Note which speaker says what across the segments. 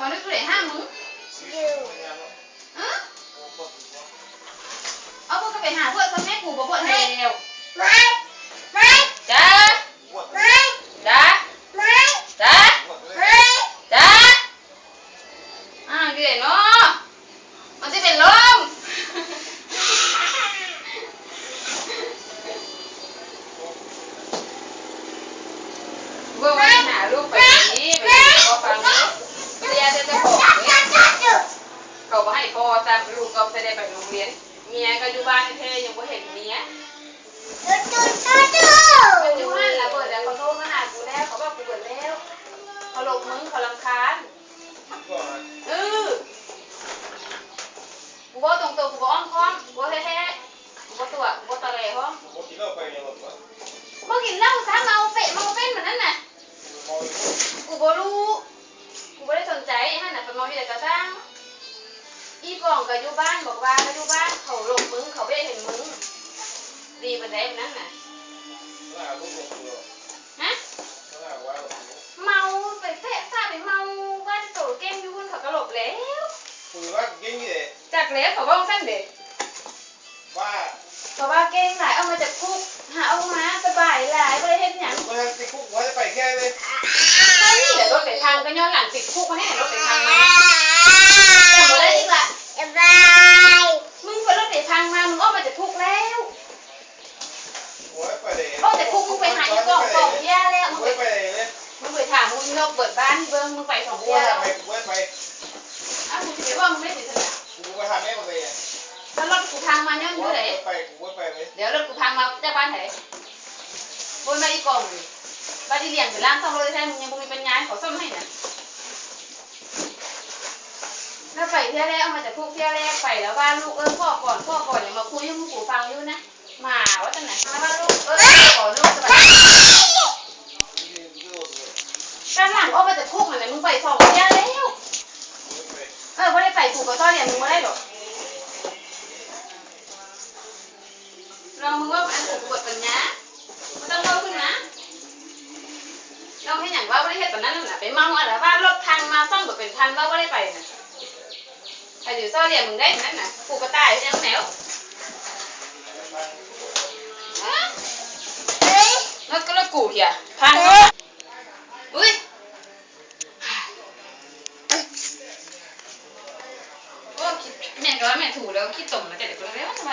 Speaker 1: มาด้วยกูเลยห้ามมึง
Speaker 2: อยู่
Speaker 1: เออเอาพวกก็ไปหาเพื่อนคนแม่กูบอกเพื่อ พ่อตามลูกก็จะได้ไปโรงเรียน เมียก็อยู่บ้านแท้ยังไม่เห็นเมีย
Speaker 2: ดูดูดูดู
Speaker 1: มันอยู่บ้านละเบิดแล้วเขาโทรมาหากูแล้วเขาบอกกูเบิดแล้วเขาหลบมึงเขาลำคาญเออกูบอกตรงๆกูบอกอ้อมค้อมกูบอกแท้ๆกูบอกตัวกูบอกตะแหล่ห้องกูกินเหล้าซะเมาเปะเมาเป็นเหมือนนั้นน่ะกูบอกรู้กูไม่ได้สนใจฮะน่ะเป็นเมาที่ไหนก็สร้าง อีกล่องก็อยู่บ้านบอกว่าก็อยู่บ้านเขาหลบมึงเขาไม่เห็นมึงดีบันไดแบบนั้นน่ะฮะเมาไปเตะซาไปเมาบ้านโตเก้งอยุ่นเขาก็หลบแล้วจากแล้วเขาว่าสั้นเด็กว่าเขาว่าเก้งหลายเอามาจากคุกหาเอามาสบายหลายไม่ได้เห็นหยังตอนนี้เดี๋ยวรถไปทางก็ย้อนหลังติดคุกมาให้เห็นรถไปทางมาแต่บ่ได้อีกละ
Speaker 2: บาย
Speaker 1: มึงไปรถไปทางมามึงออกมาจากคุกแล้ว ออกจากคุกมึงไปหาอีกล่องกล่องเบี้ยแล้วมึงไปมึงไปถามมึงนกเปิดบ้านเบิ้งมึงไปสองเบี้ยแล้วอ้าวมึงจะไปว่ามึงไม่ติดสนามแล้วรถกูทางมาย้อนอยู่ไหนเดี๋ยวรถกูพังมาจากบ้านไหนบนมาอีกกล่องบ้านที่เลี้ยงไปล้างซ่อมรถได้แท้มึงยังบ่มีปัญญาขอซ่อมให้นะแล้วไปเที่ยวแรกเอามาจากทุกเที่ยวแรกไปแล้วว่าลูกเออพ่อก่อนพ่อก่อนอย่ามาคุยให้มึงกูฟังยู่นะ มาว่าจังไหนแล้วว่าลูกเออขอลูกสบายด้านหลังเอามาจากคุกอะไรมึงไปสองเที่ยวแล้ว เออไม่ได้ไปถูกกับต้อเรียนมึงไม่ได้หรอกลองมึงว่าอันถูกกฎปัญญามันต้องเล่าขึ้นนะเราให้อย่างว่าไม่ได้เฮ็ดแบบนั้นน่ะไปเมาอะไรว่ารถพังมาซ่อมแบบเป็นพันว่าไม่ได้ไปน่ะไปอยู่ซ่อเรียนมึงได้นั่นน่ะกูก็ตายยังแนว ฮะ
Speaker 2: เฮ้ย
Speaker 1: แล้วก็แล้วกูเหี้ยพังอุ้ยโอ้คิดแม่ก็ว่าแม่ถูกแล้วคิดตรงแล้วแต่เด็กคนนี้ว่าทำไม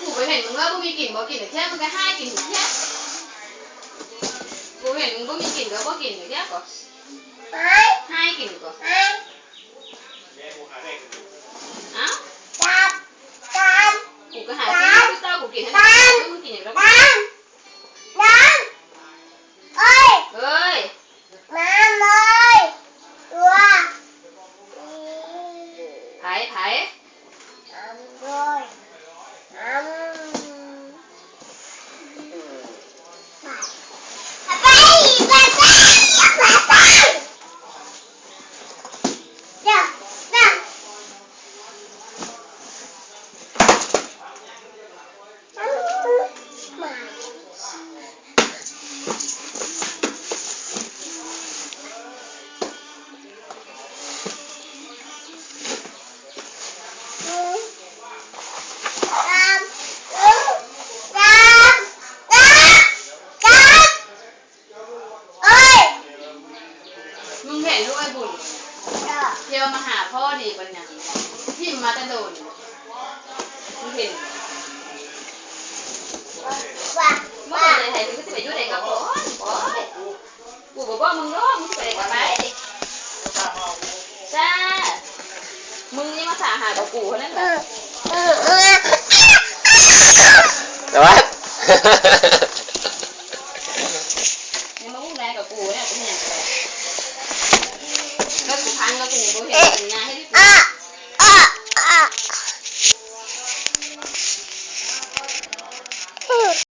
Speaker 1: กูไปเห็นมึงว่ากูมีกลิ่นบ่กลิ่นเที่ยมึงก็ให้กลิ่นเที่ยกูเห็นมึงก็มีกลิ่นก็บ่กลิ่นเที่ยก็
Speaker 2: ไม่
Speaker 1: ให้
Speaker 2: ไผ
Speaker 1: ไผ
Speaker 2: น้
Speaker 1: บุญ
Speaker 2: เดี๋ยว
Speaker 1: เที่ยวมาหาพ่อดีปัญญาที่มาแต่โดนมึงเห็น
Speaker 2: ว่า
Speaker 1: เมื่อ
Speaker 2: ว่า
Speaker 1: ไหร่ไหนมึงก็จะไปอยู่ไหนกับพ่อพ่อกูบอกว่ามึงรอมึงจะไปไหนกับไปจ้ามึงนี่มาสาหากับกูเท่านั้นแห
Speaker 2: อื
Speaker 1: ละ
Speaker 2: มอืมอืม
Speaker 3: แต่ว่า
Speaker 1: เนี่ยกูไม่อยากไปแล้วกูพังแล้วกูยังบ่เห็นปัญญาให้ดิกู
Speaker 2: อ่ะ